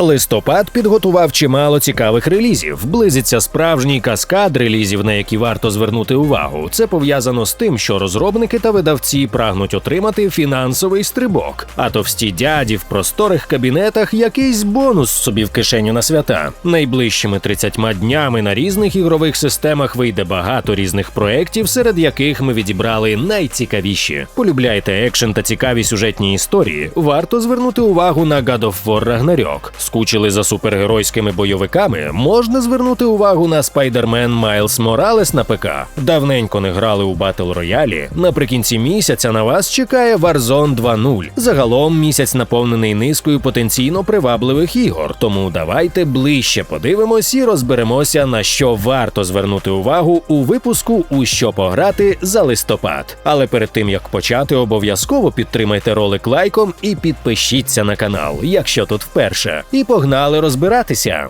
Листопад підготував чимало цікавих релізів. Близиться справжній каскад релізів, на які варто звернути увагу. Це пов'язано з тим, що розробники та видавці прагнуть отримати фінансовий стрибок, а товсті дяді в просторих кабінетах якийсь бонус собі в кишеню на свята. Найближчими 30 днями на різних ігрових системах вийде багато різних проєктів, серед яких ми відібрали найцікавіші. Полюбляєте екшен та цікаві сюжетні історії. Варто звернути увагу на God of War Ragnarok. Скучили за супергеройськими бойовиками. Можна звернути увагу на Spider-Man Morales на ПК. Давненько не грали у Battle Royale. Наприкінці місяця на вас чекає Warzone 2.0. Загалом місяць наповнений низкою потенційно привабливих ігор. Тому давайте ближче подивимось і розберемося, на що варто звернути увагу у випуску у що пограти за листопад. Але перед тим як почати, обов'язково підтримайте ролик лайком і підпишіться на канал, якщо тут вперше. Погнали розбиратися.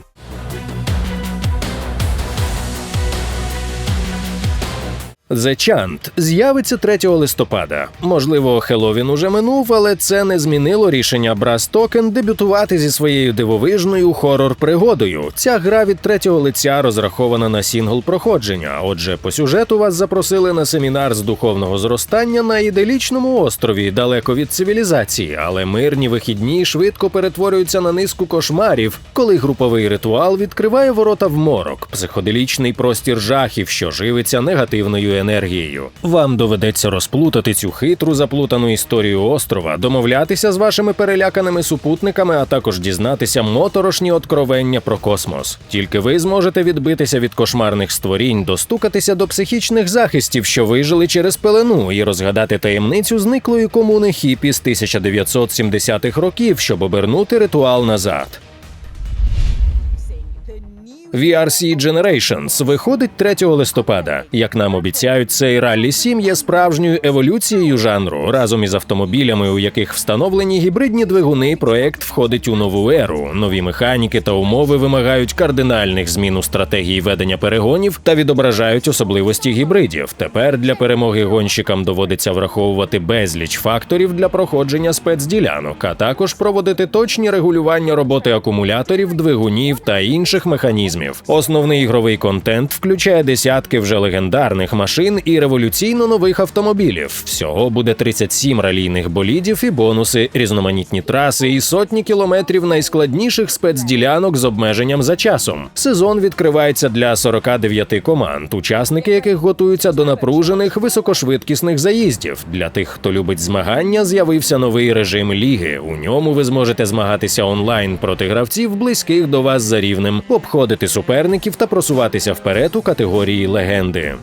The Chant з'явиться 3 листопада. Можливо, Хеловін уже минув, але це не змінило рішення Brass Token дебютувати зі своєю дивовижною хорор-пригодою. Ця гра від третього лиця розрахована на сінгл проходження. Отже, по сюжету вас запросили на семінар з духовного зростання на іделічному острові, далеко від цивілізації, але мирні вихідні швидко перетворюються на низку кошмарів, коли груповий ритуал відкриває ворота в морок, психоделічний простір жахів, що живиться негативною енергією. Вам доведеться розплутати цю хитру заплутану історію острова, домовлятися з вашими переляканими супутниками, а також дізнатися моторошні откровення про космос. Тільки ви зможете відбитися від кошмарних створінь, достукатися до психічних захистів, що вижили через пелену, і розгадати таємницю зниклої комуни хіпі з 1970-х років, щоб обернути ритуал назад. VRC Generations виходить 3 листопада. Як нам обіцяють, цей раллі 7 є справжньою еволюцією жанру. Разом із автомобілями, у яких встановлені гібридні двигуни, проект входить у нову еру. Нові механіки та умови вимагають кардинальних змін у стратегії ведення перегонів та відображають особливості гібридів. Тепер для перемоги гонщикам доводиться враховувати безліч факторів для проходження спецділянок, а також проводити точні регулювання роботи акумуляторів, двигунів та інших механізмів. Основний ігровий контент включає десятки вже легендарних машин і революційно нових автомобілів. Всього буде 37 ралійних болідів і бонуси, різноманітні траси і сотні кілометрів найскладніших спецділянок з обмеженням за часом. Сезон відкривається для 49 команд, учасники яких готуються до напружених високошвидкісних заїздів. Для тих, хто любить змагання, з'явився новий режим ліги. У ньому ви зможете змагатися онлайн проти гравців, близьких до вас за рівнем, обходити суперників та просуватися вперед у категорії легенди.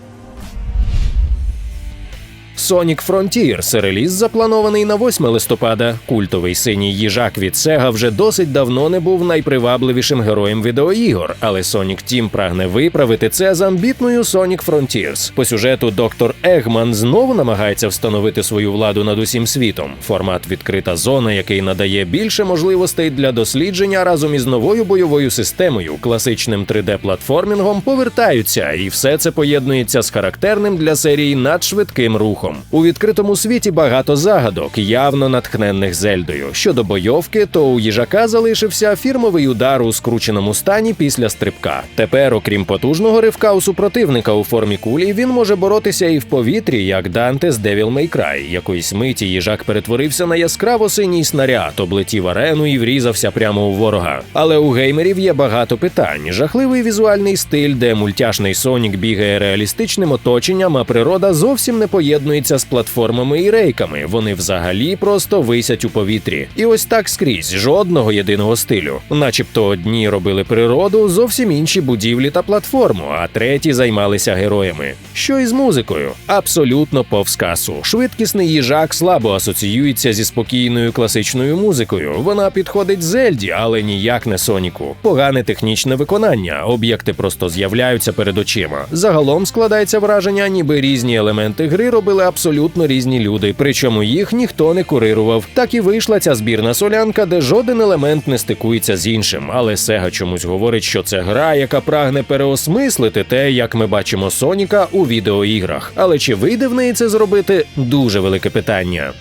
Sonic Frontiers – реліз запланований на 8 листопада. Культовий синій їжак від Sega вже досить давно не був найпривабливішим героєм відеоігор, але Sonic Team прагне виправити це з амбітною Sonic Frontiers. По сюжету доктор Егман знову намагається встановити свою владу над усім світом. Формат відкрита зона, який надає більше можливостей для дослідження разом із новою бойовою системою, класичним 3D-платформінгом повертаються, і все це поєднується з характерним для серії надшвидким рухом. У відкритому світі багато загадок, явно натхненних Зельдою. Щодо бойовки, то у їжака залишився фірмовий удар у скрученому стані після стрибка. Тепер, окрім потужного ривка у супротивника у формі кулі, він може боротися і в повітрі, як Данте з May Cry. Якоїсь миті їжак перетворився на яскраво синій снаряд, облетів арену і врізався прямо у ворога. Але у геймерів є багато питань: жахливий візуальний стиль, де мультяшний Сонік бігає реалістичним оточенням, а природа зовсім не поєднується з платформами і рейками. Вони взагалі просто висять у повітрі. І ось так скрізь жодного єдиного стилю. Начебто одні робили природу, зовсім інші будівлі та платформу, а треті займалися героями. Що із музикою? Абсолютно повз касу. Швидкісний їжак слабо асоціюється зі спокійною класичною музикою. Вона підходить Зельді, але ніяк не Соніку. Погане технічне виконання. Об'єкти просто з'являються перед очима. Загалом складається враження, ніби різні елементи гри робили абсолютно різні люди, причому їх ніхто не курирував. Так і вийшла ця збірна солянка, де жоден елемент не стикується з іншим. Але Сега чомусь говорить, що це гра, яка прагне переосмислити те, як ми бачимо Соніка у відеоіграх. Але чи вийде в неї це зробити? Дуже велике питання.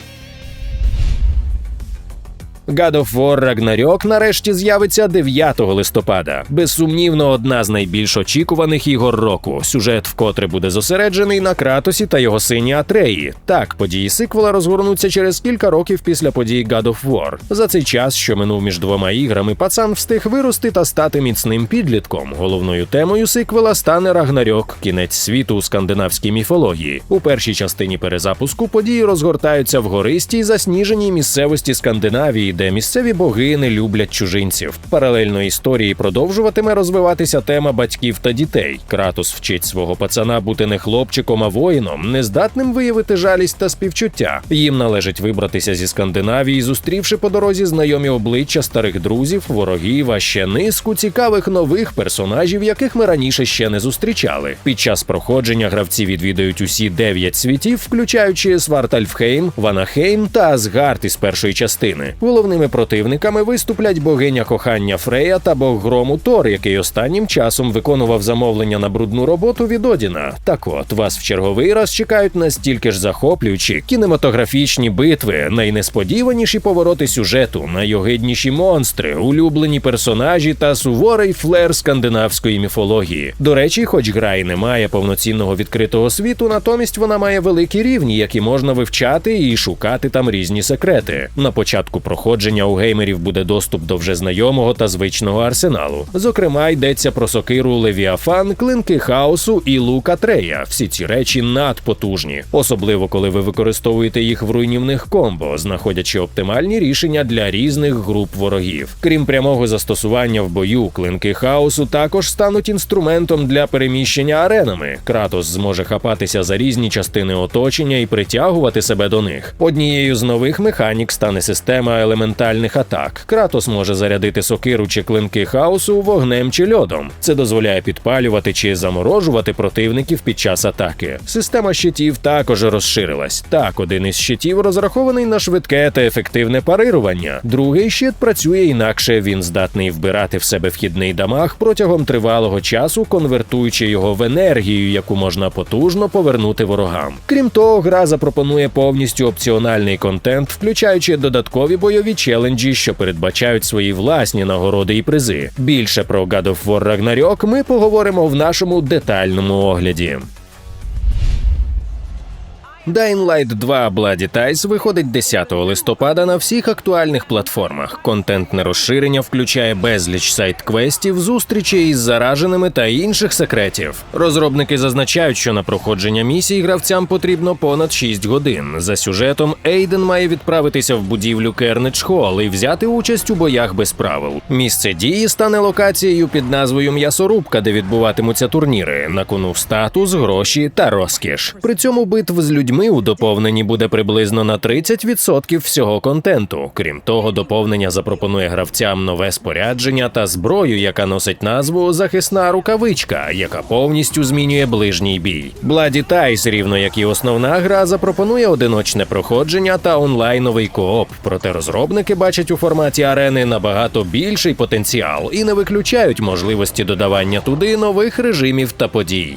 God of War Ragnarok нарешті з'явиться 9 листопада. Безсумнівно, одна з найбільш очікуваних ігор року. Сюжет вкотре буде зосереджений на Кратосі та його сині Атреї. Так, події сиквела розгорнуться через кілька років після подій God of War. За цей час, що минув між двома іграми, пацан встиг вирости та стати міцним підлітком. Головною темою сиквела стане Рагнарьок, кінець світу у скандинавській міфології. У першій частині перезапуску події розгортаються в гористій засніженій місцевості Скандинавії, де місцеві богини люблять чужинців. Паралельно історії продовжуватиме розвиватися тема батьків та дітей. Кратос вчить свого пацана бути не хлопчиком, а воїном, нездатним виявити жалість та співчуття. Їм належить вибратися зі Скандинавії, зустрівши по дорозі знайомі обличчя старих друзів, ворогів, а ще низку цікавих нових персонажів, яких ми раніше ще не зустрічали. Під час проходження гравці відвідають усі дев'ять світів, включаючи Свартальфхейм, Ванахейм та Асгард із першої частини. Головними противниками виступлять богиня кохання Фрея та бог грому Тор, який останнім часом виконував замовлення на брудну роботу від Одіна. Так от вас в черговий раз чекають настільки ж захоплюючі кінематографічні битви, найнесподіваніші повороти сюжету, найогидніші монстри, улюблені персонажі та суворий флер скандинавської міфології. До речі, хоч гра і не має повноцінного відкритого світу, натомість вона має великі рівні, які можна вивчати і шукати там різні секрети. На початку проходження у геймерів буде доступ до вже знайомого та звичного арсеналу. Зокрема, йдеться про сокиру Левіафан, клинки хаосу і лук Атрея. Всі ці речі надпотужні, особливо коли ви використовуєте їх в руйнівних комбо, знаходячи оптимальні рішення для різних груп ворогів. Крім прямого застосування в бою, клинки хаосу також стануть інструментом для переміщення аренами. Кратос зможе хапатися за різні частини оточення і притягувати себе до них. Однією з нових механік стане система елементальних атак. Кратос може зарядити сокиру чи клинки хаосу вогнем чи льодом. Це дозволяє підпалювати чи заморожувати противників під час атаки. Система щитів також розширилась. Так, один із щитів розрахований на швидке та ефективне парирування. Другий щит працює інакше. Він здатний вбирати в себе вхідний дамаг протягом тривалого часу, конвертуючи його в енергію, яку можна потужно повернути ворогам. Крім того, гра запропонує повністю опціональний контент, включаючи додаткові бойові челенджі, що передбачають свої власні нагороди і призи. Більше про God of War Ragnarok ми поговоримо в нашому детальному огляді. Dying Light 2 Bloody Ties виходить 10 листопада на всіх актуальних платформах. Контентне розширення включає безліч сайт-квестів, зустрічі із зараженими та інших секретів. Розробники зазначають, що на проходження місій гравцям потрібно понад 6 годин. За сюжетом Ейден має відправитися в будівлю Кернедж Холл і взяти участь у боях без правил. Місце дії стане локацією під назвою М'ясорубка, де відбуватимуться турніри. На кону статус, гроші та розкіш. При цьому битв з людьми у доповненні буде приблизно на 30% всього контенту. Крім того, доповнення запропонує гравцям нове спорядження та зброю, яка носить назву захисна рукавичка, яка повністю змінює ближній бій. Bloody Ties, рівно як і основна гра, запропонує одиночне проходження та онлайновий кооп. Проте розробники бачать у форматі арени набагато більший потенціал і не виключають можливості додавання туди нових режимів та подій.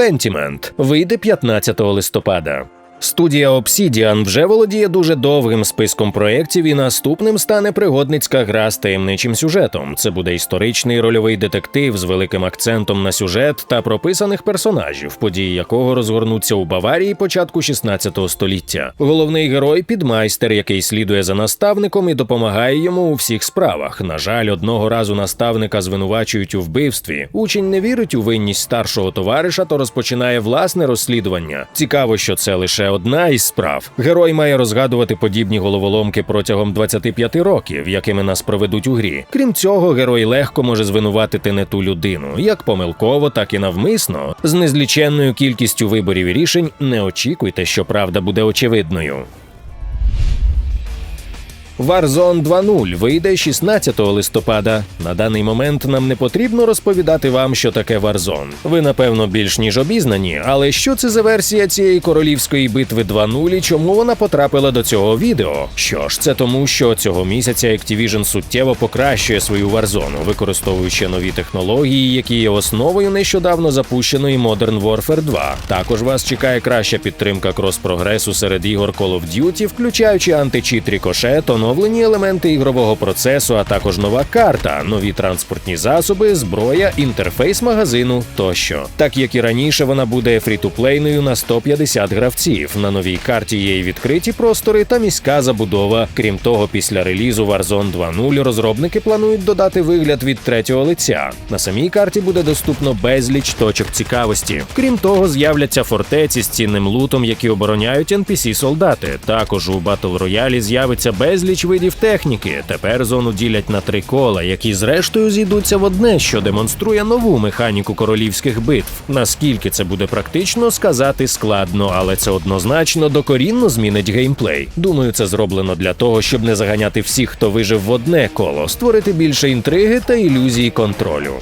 Pentiment вийде 15 листопада. Студія Obsidian вже володіє дуже довгим списком проєктів, і наступним стане пригодницька гра з таємничим сюжетом. Це буде історичний рольовий детектив з великим акцентом на сюжет та прописаних персонажів, події якого розгорнуться у Баварії початку 16 століття. Головний герой підмайстер, який слідує за наставником і допомагає йому у всіх справах. На жаль, одного разу наставника звинувачують у вбивстві. Учень не вірить у винність старшого товариша, то розпочинає власне розслідування. Цікаво, що це лише одна із справ. Герой має розгадувати подібні головоломки протягом 25 років, якими нас проведуть у грі. Крім цього, герой легко може звинуватити не ту людину, як помилково, так і навмисно. З незліченною кількістю виборів і рішень не очікуйте, що правда буде очевидною. Warzone 2.0 вийде 16 листопада. На даний момент нам не потрібно розповідати вам, що таке Warzone. Ви напевно більш ніж обізнані, але що це за версія цієї королівської битви 2.0 і чому вона потрапила до цього відео? Що ж, це тому, що цього місяця Activision суттєво покращує свою Warzone, використовуючи нові технології, які є основою нещодавно запущеної Modern Warfare 2. Також вас чекає краща підтримка крос-прогресу серед ігор Call of Duty, включаючи античіт Ricochet, оновлені елементи ігрового процесу, а також нова карта, нові транспортні засоби, зброя, інтерфейс магазину тощо. Так як і раніше, вона буде фрі-ту-плейною на 150 гравців. На новій карті є і відкриті простори та міська забудова. Крім того, після релізу Warzone 2.0 розробники планують додати вигляд від третього лиця. На самій карті буде доступно безліч точок цікавості. Крім того, з'являться фортеці з цінним лутом, які обороняють NPC-солдати. Також у Battle Royale з'явиться безліч видів техніки. Тепер зону ділять на три кола, які зрештою зійдуться в одне, що демонструє нову механіку королівських битв. Наскільки це буде практично, сказати складно, але це однозначно докорінно змінить геймплей. Думаю, це зроблено для того, щоб не заганяти всіх, хто вижив в одне коло, створити більше інтриги та ілюзії контролю.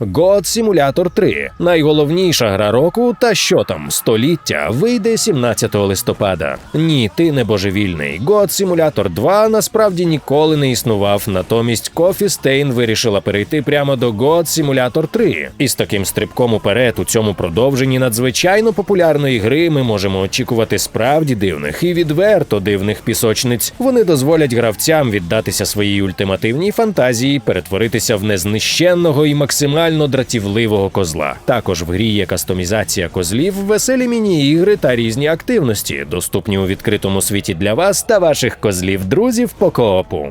God Simulator 3 найголовніша гра року, та що там століття вийде 17 листопада. Ні, ти не божевільний. God Simulator 2 насправді ніколи не існував. Натомість Coffee Stain вирішила перейти прямо до God Simulator 3. І з таким стрибком уперед у цьому продовженні надзвичайно популярної гри ми можемо очікувати справді дивних і відверто дивних пісочниць. Вони дозволять гравцям віддатися своїй ультимативній фантазії, перетворитися в незнищенного і максимально дратівливого козла. Також в грі є кастомізація козлів, веселі міні-ігри та різні активності, доступні у відкритому світі для вас та ваших козлів-друзів по коопу.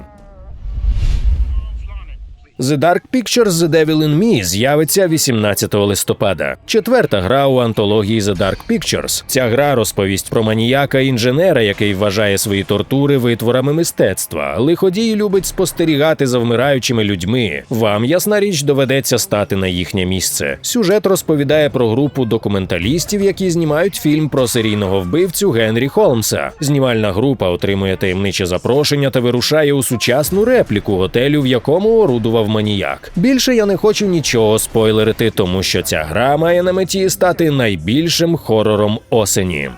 The Dark Pictures The Devil in Me з'явиться 18 листопада. Четверта гра у антології The Dark Pictures. Ця гра розповість про маніяка інженера, який вважає свої тортури витворами мистецтва. Лиходій любить спостерігати за вмираючими людьми. Вам, ясна річ, доведеться стати на їхнє місце. Сюжет розповідає про групу документалістів, які знімають фільм про серійного вбивцю Генрі Холмса. Знімальна група отримує таємниче запрошення та вирушає у сучасну репліку готелю, в якому орудував маніяк. Більше я не хочу нічого спойлерити, тому що ця гра має на меті стати найбільшим хорором осені.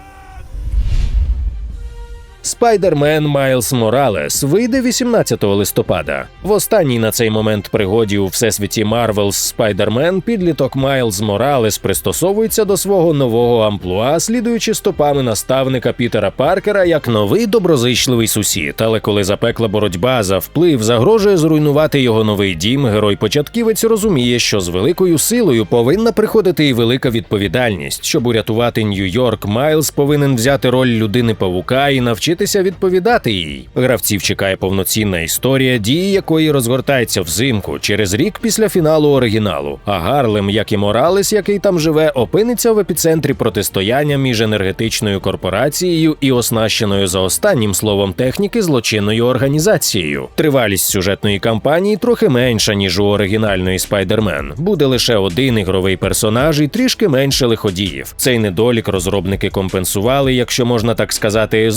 Спайдермен Майлз Моралес вийде 18 листопада. В останній на цей момент пригоді у всесвіті Марвелс Спайдермен підліток Майлз Моралес пристосовується до свого нового амплуа, слідуючи стопами наставника Пітера Паркера як новий доброзичливий сусід. Але коли запекла боротьба за вплив загрожує зруйнувати його новий дім, герой початківець розуміє, що з великою силою повинна приходити і велика відповідальність. Щоб урятувати Нью-Йорк, Майлз повинен взяти роль людини павука і навчитися відповідати їй. Гравців чекає повноцінна історія, дії якої розгортається взимку через рік після фіналу оригіналу. А Гарлем, як і Моралес, який там живе, опиниться в епіцентрі протистояння між енергетичною корпорацією і оснащеною за останнім словом техніки злочинною організацією. Тривалість сюжетної кампанії трохи менша ніж у оригінальної Спайдермен. Буде лише один ігровий персонаж і трішки менше лиходіїв. Цей недолік розробники компенсували, якщо можна так сказати,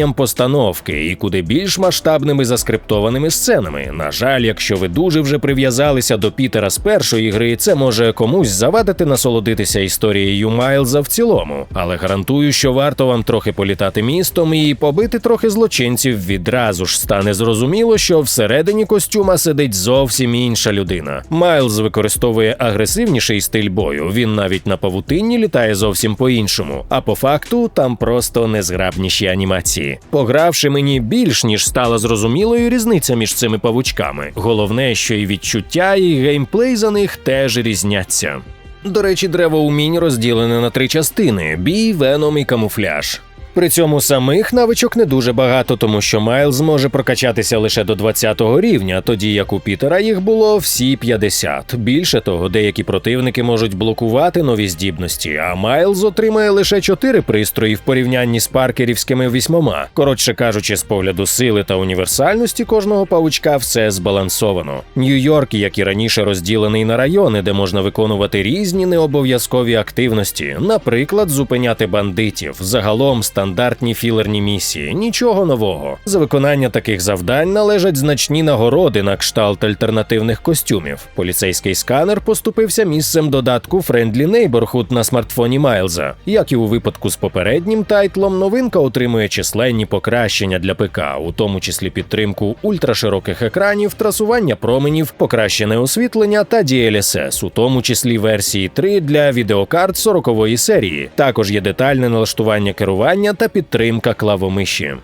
зростанням постановки і куди більш масштабними заскриптованими сценами. На жаль, якщо ви дуже вже прив'язалися до Пітера з першої гри, це може комусь завадити насолодитися історією Майлза в цілому, але гарантую, що варто вам трохи політати містом і побити трохи злочинців. Відразу ж стане зрозуміло, що всередині костюма сидить зовсім інша людина. Майлз використовує агресивніший стиль бою. Він навіть на павутинні літає зовсім по-іншому. А по факту там просто незграбніші анімації. Погравши мені більш ніж стала зрозумілою різниця між цими павучками. Головне, що і відчуття, і геймплей за них теж різняться. До речі, древо умінь розділене на три частини: бій, веном і камуфляж. При цьому самих навичок не дуже багато, тому що Майлз може прокачатися лише до 20-го рівня, тоді як у Пітера їх було всі 50. Більше того, деякі противники можуть блокувати нові здібності, а Майлз отримає лише 4 пристрої в порівнянні з паркерівськими вісьмома. Коротше кажучи, з погляду сили та універсальності кожного павучка все збалансовано. Нью-Йорк, як і раніше, розділений на райони, де можна виконувати різні необов'язкові активності, наприклад, зупиняти бандитів. Загалом стандартні філерні місії. Нічого нового. За виконання таких завдань належать значні нагороди на кшталт альтернативних костюмів. Поліцейський сканер поступився місцем додатку Friendly Neighborhood на смартфоні Майлза. Як і у випадку з попереднім тайтлом, новинка отримує численні покращення для ПК, у тому числі підтримку ультрашироких екранів, трасування променів, покращене освітлення та DLSS, у тому числі версії 3 для відеокарт 40-ї серії. Також є детальне налаштування керування та підтримка клавомиші.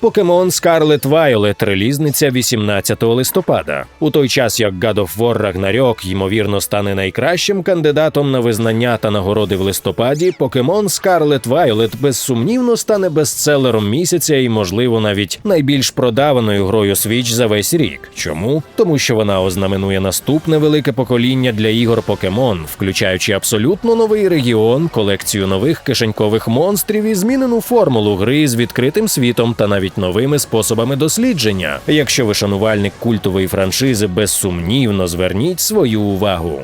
Покемон Scarlet Violet релізниця 18 листопада. У той час як God of War Ragnarok, ймовірно, стане найкращим кандидатом на визнання та нагороди в листопаді, Покемон Scarlet Violet безсумнівно стане бестселером місяця і, можливо, навіть найбільш продаваною грою Switch за весь рік. Чому? Тому що вона ознаменує наступне велике покоління для ігор Покемон, включаючи абсолютно новий регіон, колекцію нових кишенькових монстрів і змінену формулу гри з відкритим світом та навіть новими способами дослідження. Якщо ви шанувальник культової франшизи, безсумнівно зверніть свою увагу.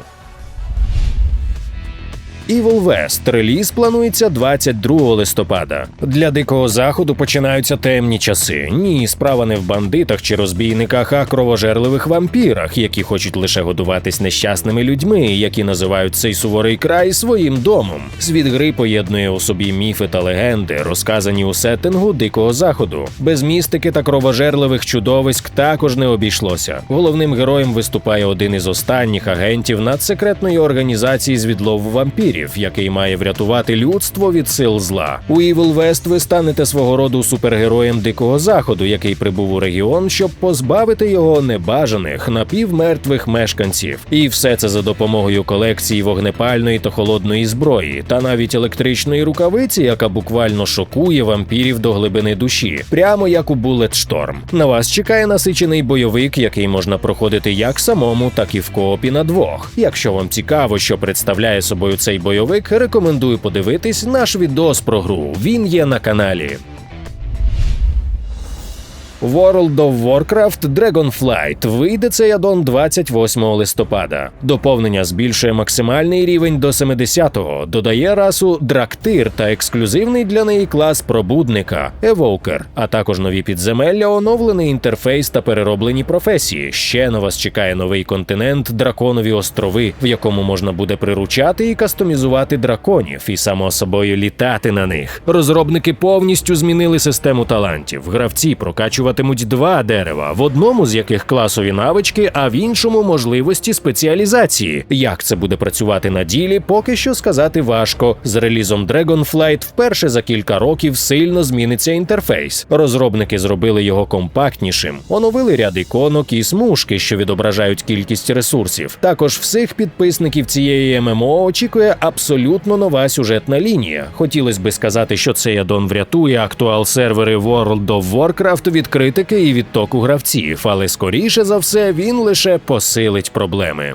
Evil West реліз планується 22 листопада. Для дикого заходу починаються темні часи. Ні, справа не в бандитах чи розбійниках, а кровожерливих вампірах, які хочуть лише годуватись нещасними людьми, які називають цей суворий край своїм домом. Світ гри поєднує у собі міфи та легенди, розказані у сеттингу дикого заходу. Без містики та кровожерливих чудовиськ також не обійшлося. Головним героєм виступає один із останніх агентів надсекретної організації з відлову вампірів який має врятувати людство від сил зла. У Evil West ви станете свого роду супергероєм дикого заходу, який прибув у регіон, щоб позбавити його небажаних напівмертвих мешканців. І все це за допомогою колекції вогнепальної та холодної зброї, та навіть електричної рукавиці, яка буквально шокує вампірів до глибини душі, прямо як у Bulletstorm. На вас чекає насичений бойовик, який можна проходити як самому, так і в коопі на двох. Якщо вам цікаво, що представляє собою цей бойовик, рекомендую подивитись наш відос про гру. Він є на каналі. World of Warcraft Dragonflight вийде цей аддон 28 листопада. Доповнення збільшує максимальний рівень до 70-го, додає расу Драктир та ексклюзивний для неї клас пробудника Евокер, а також нові підземелля, оновлений інтерфейс та перероблені професії. Ще на вас чекає новий континент Драконові острови, в якому можна буде приручати і кастомізувати драконів, і само собою літати на них. Розробники повністю змінили систему талантів. Гравці прокачуватимуть два дерева, в одному з яких класові навички, а в іншому можливості спеціалізації. Як це буде працювати на ділі, поки що сказати важко. З релізом Dragonflight вперше за кілька років сильно зміниться інтерфейс. Розробники зробили його компактнішим, оновили ряд іконок і смужки, що відображають кількість ресурсів. Також всіх підписників цієї ММО очікує абсолютно нова сюжетна лінія. Хотілося би сказати, що цей аддон врятує актуал сервери World of Warcraft від критики і відтоку гравців, але скоріше за все він лише посилить проблеми.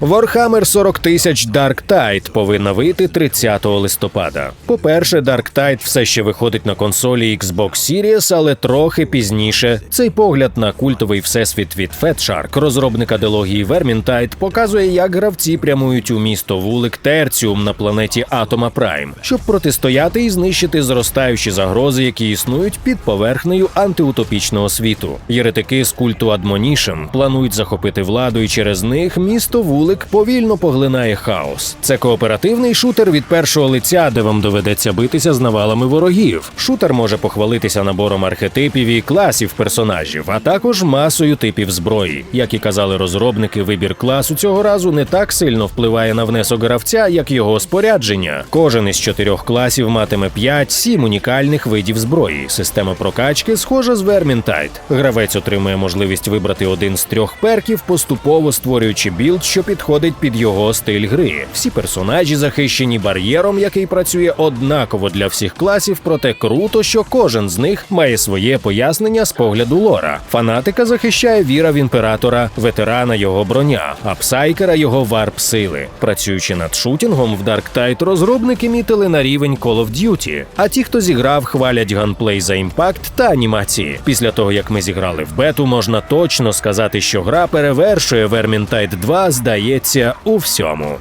Warhammer 40 тисяч Dark Tide повинна вийти 30 листопада. По-перше, Dark Tide все ще виходить на консолі Xbox Series, але трохи пізніше. Цей погляд на культовий всесвіт від Fatshark, розробника дилогії Vermintide, показує, як гравці прямують у місто вулик Терціум на планеті Атома Прайм, щоб протистояти і знищити зростаючі загрози, які існують під поверхнею антиутопічного світу. Єретики з культу Адмонішем планують захопити владу, і через них місто вулик повільно поглинає хаос. Це кооперативний шутер від першого лиця, де вам доведеться битися з навалами ворогів. Шутер може похвалитися набором архетипів і класів персонажів, а також масою типів зброї. Як і казали розробники, вибір класу цього разу не так сильно впливає на внесок гравця, як його спорядження. Кожен із чотирьох класів матиме 5-7 унікальних видів зброї. Система прокачки схожа з Vermintide. Гравець отримує можливість вибрати один з трьох перків, поступово створюючи білд, що підходить під його стиль гри. Всі персонажі захищені бар'єром, який працює однаково для всіх класів, проте круто, що кожен з них має своє пояснення з погляду лора. Фанатика захищає віра в імператора, ветерана його броня, а псайкера його варп сили. Працюючи над шутінгом в Dark Tide, розробники мітили на рівень Call of Duty. А ті, хто зіграв, хвалять ганплей за імпакт та анімації. Після того як ми зіграли в бету, можна точно сказати, що гра перевершує Vermintide 2, здається, у всьому.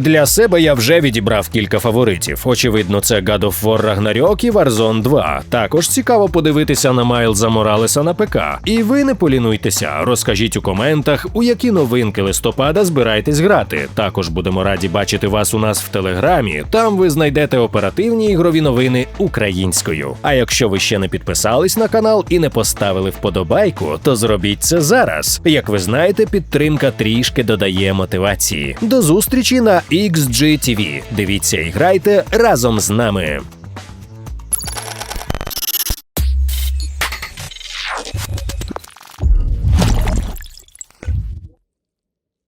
Для себе я вже відібрав кілька фаворитів. Очевидно, це God of War Ragnarok і Warzone 2. Також цікаво подивитися на Майлза Моралеса на ПК. І ви не полінуйтеся, розкажіть у коментах, у які новинки листопада збираєтесь грати. Також будемо раді бачити вас у нас в телеграмі. Там ви знайдете оперативні ігрові новини українською. А якщо ви ще не підписались на канал і не поставили вподобайку, то зробіть це зараз. Як ви знаєте, підтримка трішки додає мотивації. До зустрічі на XGTV. Дивіться і грайте разом з нами.